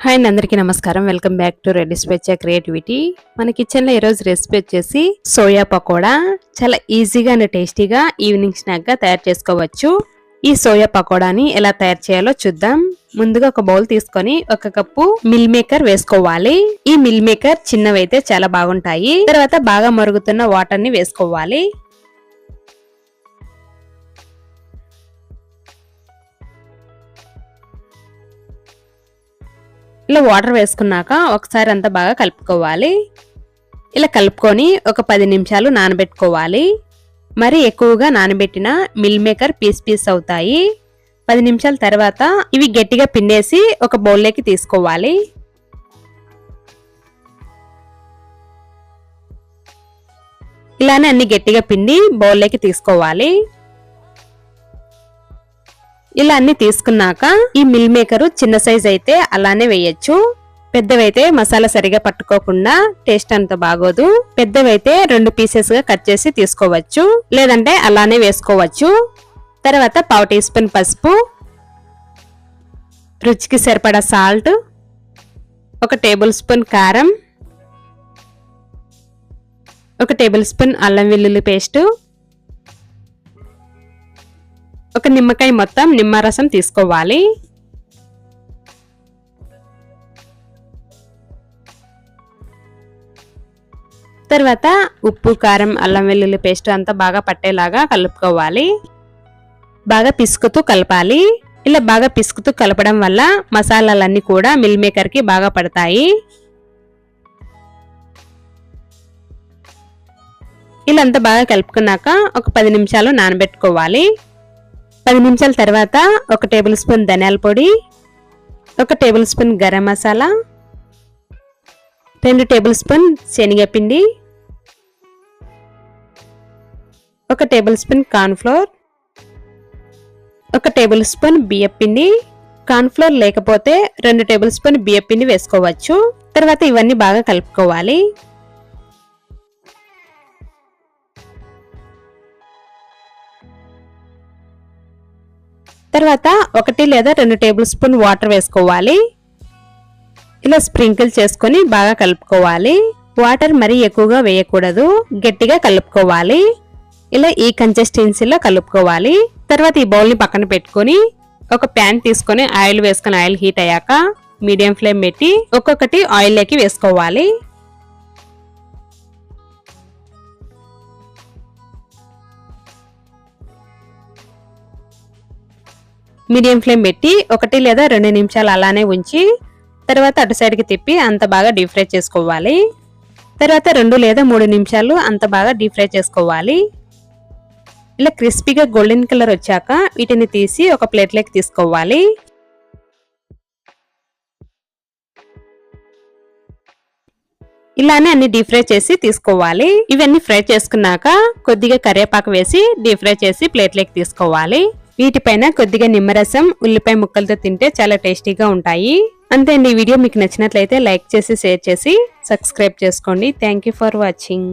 Hi అండి అందరికీ నమస్కారం. వెల్కమ్ బ్యాక్ టు రెడీ స్పెచ్ క్రియేటివిటీ మన కిచెన్లో ఈరోజు రెసిపీ వచ్చేసి సోయా పకోడా. చాలా ఈజీగా అండ్ టేస్టీగా ఈవినింగ్ స్నాక్గా తయారు చేసుకోవచ్చు. ఈ సోయా పకోడాని ఎలా తయారు చేయాలో చూద్దాం. ముందుగా ఒక బౌల్ తీసుకొని ఒక కప్పు మిల్ మేకర్ వేసుకోవాలి. ఈ మిల్ మేకర్ చిన్నవైతే చాలా బాగుంటాయి. తర్వాత బాగా మరుగుతున్న వాటర్ని వేసుకోవాలి. ఇలా వాటర్ వేసుకున్నాక ఒకసారి అంతా బాగా కలుపుకోవాలి. ఇలా కలుపుకొని ఒక పది నిమిషాలు నానబెట్టుకోవాలి. మరి ఎక్కువగా నానబెట్టిన మిల్ మేకర్ పీస్ పీస్ అవుతాయి. పది నిమిషాల తర్వాత ఇవి గట్టిగా పిండేసి ఒక బౌల్లోకి తీసుకోవాలి. ఇలానే అన్ని గట్టిగా పిండి బౌల్లోకి తీసుకోవాలి. ఇలా అన్ని తీసుకున్నాక ఈ మిల్ మేకర్ చిన్న సైజ్ అయితే అలానే వేయచ్చు. పెద్దవైతే మసాలా సరిగా పట్టుకోకుండా టేస్ట్ అంత బాగోదు. పెద్దవైతే రెండు పీసెస్గా కట్ చేసి తీసుకోవచ్చు. లేదంటే అలానే వేసుకోవచ్చు. తర్వాత పావు టీ స్పూన్ పసుపు. రుచికి సరిపడా సాల్ట్ ఒక టేబుల్ స్పూన్ కారం. ఒక టేబుల్ స్పూన్ అల్లం వెల్లుల్లి పేస్టు. ఒక నిమ్మకాయ మొత్తం నిమ్మరసం తీసుకోవాలి. తర్వాత ఉప్పు కారం అల్లం వెల్లుల్లి పేస్ట్ అంతా బాగా పట్టేలాగా కలుపుకోవాలి. బాగా పిసుకుతూ కలపాలి. ఇలా బాగా పిసుకుతూ కలపడం వల్ల మసాలాలన్నీ కూడా మిల్ మేకర్కి బాగా పడతాయి. ఇలా అంతా బాగా కలుపుకున్నాక ఒక పది నిమిషాలు నానబెట్టుకోవాలి. పది నిమిషాల తర్వాత ఒక టేబుల్ స్పూన్ ధనియాల పొడి ఒక టేబుల్ స్పూన్ గరం మసాలా రెండు టేబుల్ స్పూన్ శనగపిండి ఒక టేబుల్ స్పూన్ కార్న్ఫ్లోర్ ఒక టేబుల్ స్పూన్ బియ్యపిండి. కార్న్ఫ్లోర్ లేకపోతే రెండు టేబుల్ స్పూన్ బియ్యపిండి వేసుకోవచ్చు. తర్వాత ఇవన్నీ బాగా కలుపుకోవాలి. తర్వాత ఒకటి లేదా రెండు టేబుల్ స్పూన్ వాటర్ వేసుకోవాలి. ఇలా స్ప్రింకిల్ చేసుకొని బాగా కలుపుకోవాలి. వాటర్ మరీ ఎక్కువగా వేయకూడదు. గట్టిగా కలుపుకోవాలి. ఇలా ఈ కన్సిస్టెన్సీలో కలుపుకోవాలి. తర్వాత ఈ బౌల్ని పక్కన పెట్టుకొని ఒక ప్యాన్ తీసుకొని ఆయిల్ వేసుకొని ఆయిల్ హీట్ అయ్యాక మీడియం ఫ్లేమ్ పెట్టి ఒక్కొక్కటి ఆయిల్లోకి వేసుకోవాలి. మీడియం ఫ్లేమ్ పెట్టి ఒకటి లేదా రెండు నిమిషాలు అలానే ఉంచి తర్వాత అటు సైడ్కి తిప్పి అంత బాగా డీప్ ఫ్రై చేసుకోవాలి. తర్వాత రెండు లేదా మూడు నిమిషాలు అంత బాగా డీప్ ఫ్రై చేసుకోవాలి. ఇలా క్రిస్పీగా గోల్డెన్ కలర్ వచ్చాక వీటిని తీసి ఒక ప్లేట్లోకి తీసుకోవాలి. ఇలానే అన్ని డీప్ ఫ్రై చేసి తీసుకోవాలి. ఇవన్నీ ఫ్రై చేసుకున్నాక కొద్దిగా కరివేపాకు వేసి డీప్ ఫ్రై చేసి ప్లేట్లోకి తీసుకోవాలి. వీటిపైన కొద్దిగా నిమ్మరసం ఉల్లిపాయ ముక్కలతో తింటే చాలా టేస్టీగా ఉంటాయి. అంతే అండి ఈ వీడియో మీకు నచ్చినట్లయితే లైక్ చేసి షేర్ చేసి సబ్స్క్రైబ్ చేసుకోండి. Thank for watching